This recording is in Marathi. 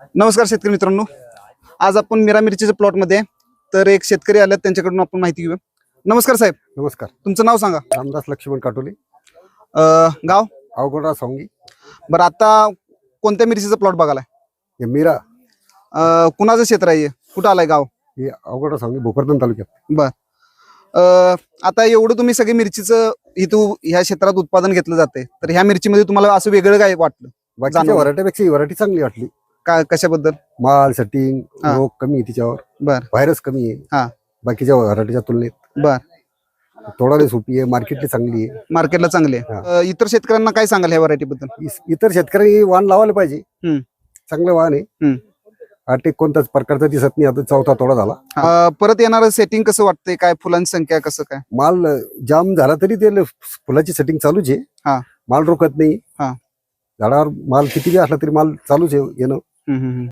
नमस्कार शेतकरी मित्रांनो. आज आपण मिरा मिरचीच्या प्लॉटमध्ये. तर एक शेतकरी आले त्यांच्याकडून आपण माहिती घेऊया. नमस्कार साहेब. नमस्कार. तुमचं नाव सांगा. रामदास लक्ष्मण काटोले. अं, गाव? अवघडा सोंगी बरं आता कोणत्या मिरचीचा प्लॉट बघायला हे मीरा. कुणाचं क्षेत्र आहे हे? कुठं आलाय गाव? हे अवघडा सोंगी भोकरदन तालुक्यात. बर. अं, आता एवढं तुम्ही सगळे मिरचीचं इथं ह्या क्षेत्रात उत्पादन घेतलं जाते तर ह्या मिरचीमध्ये तुम्हाला असं वेगळं काय वाटलं? बाकीच्या जाणवलं. व्हरायटीपेक्षा ही व्हरायटी चांगली वाटली. काय कशाबद्दल? माल सेटिंग हा. रोग कमी आहे तिच्यावर. बर. व्हायरस कमी हा. आहे बाकीच्या व्हरायटीच्या तुलनेत. बर. तोडाले सोपी आहे. मार्केटली चांगली आहे. मार्केटला चांगले आहे. हा. अं, इतर शेतकऱ्यांना काय सांगाल ह्या व्हरायटी बद्दल इस- इतर शेतकऱ्यांनी वाहन लावायला पाहिजे. हम्म. चांगलं वाहन हम्म. आहे आर्टिक कोणताच प्रकारचा दिसत नाही. आता चौथा तोडा झाला. अं, परत येणारं सेटिंग कसं वाटतंय? काय फुलांची संख्या कसं काय? माल जाम झाला तरी ते ल- फुलाची सेटिंग चालूच हा. आहे माल रोखत नाही. हा. झाडावर माल किती बी असला तरी माल चालूच आहे येणं. हम्म, हम्म, हम्म.